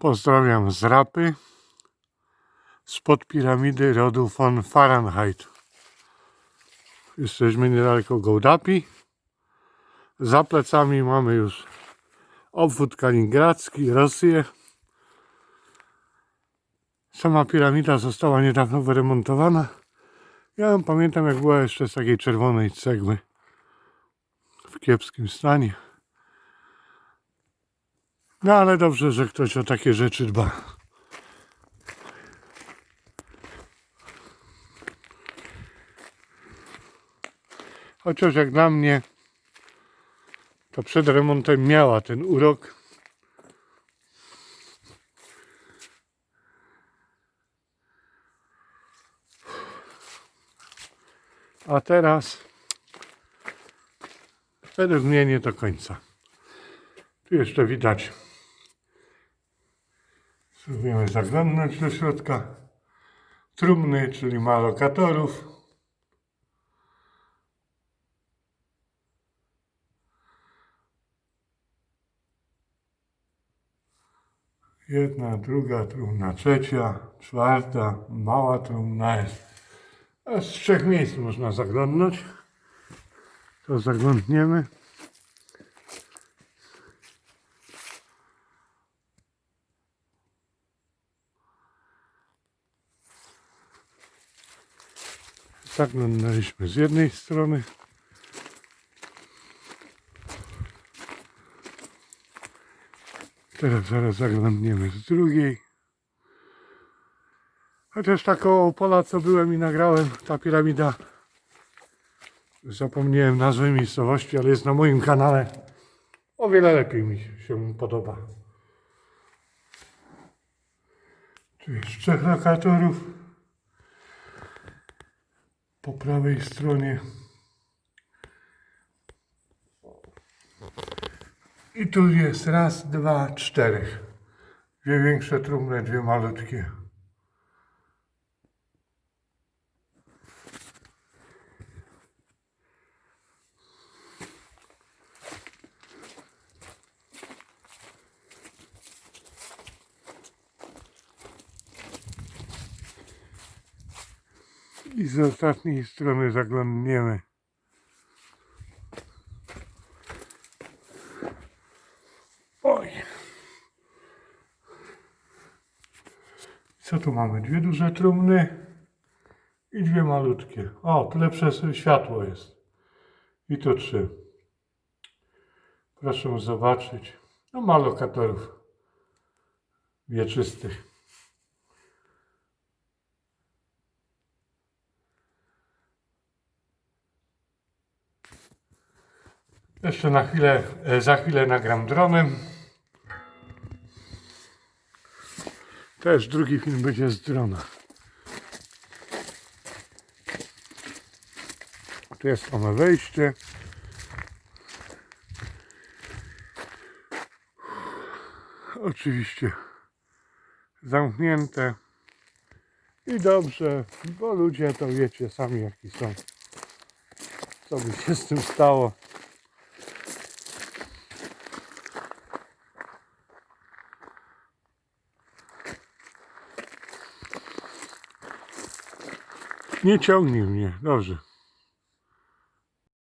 Pozdrawiam z Rapy, spod piramidy rodu von Fahrenheit. Jesteśmy niedaleko Gołdapi. Za plecami mamy już obwód kaliningradzki, Rosję. Sama piramida została niedawno wyremontowana. Ja pamiętam jak była jeszcze z takiej czerwonej cegły w kiepskim stanie. No ale dobrze, że ktoś o takie rzeczy dba. Chociaż jak dla mnie to przed remontem miała ten urok. A teraz według mnie nie do końca. Tu jeszcze widać. Spróbujemy zaglądnąć do środka. Trumny, czyli ma lokatorów. Jedna, druga trumna, trzecia, czwarta, mała trumna jest. A z trzech miejsc można zaglądnąć. To zaglądniemy. Zaglądaliśmy z jednej strony. Teraz zaraz zaglądniemy z drugiej. Chociaż tak koło pola co byłem i nagrałem, ta piramida. Zapomniałem nazwy miejscowości, ale jest na moim kanale. O wiele lepiej mi się podoba. Tu jest trzech lokatorów. Po prawej stronie. I tu jest raz, dwa, czterech. Dwie większe trumny, dwie malutkie. I z ostatniej strony zaglądniemy. Oj. Co tu mamy? Dwie duże trumny i dwie malutkie. O, tu lepsze światło jest. I to trzy. Proszę zobaczyć. No ma lokatorów wieczystych. Jeszcze na chwilę, e, za chwilę nagram dronem. Też drugi film będzie z drona. Tu jest ono wejście. Oczywiście zamknięte. I dobrze, bo ludzie to wiecie sami jaki są. Co by się z tym stało? Nie ciągnij mnie, dobrze.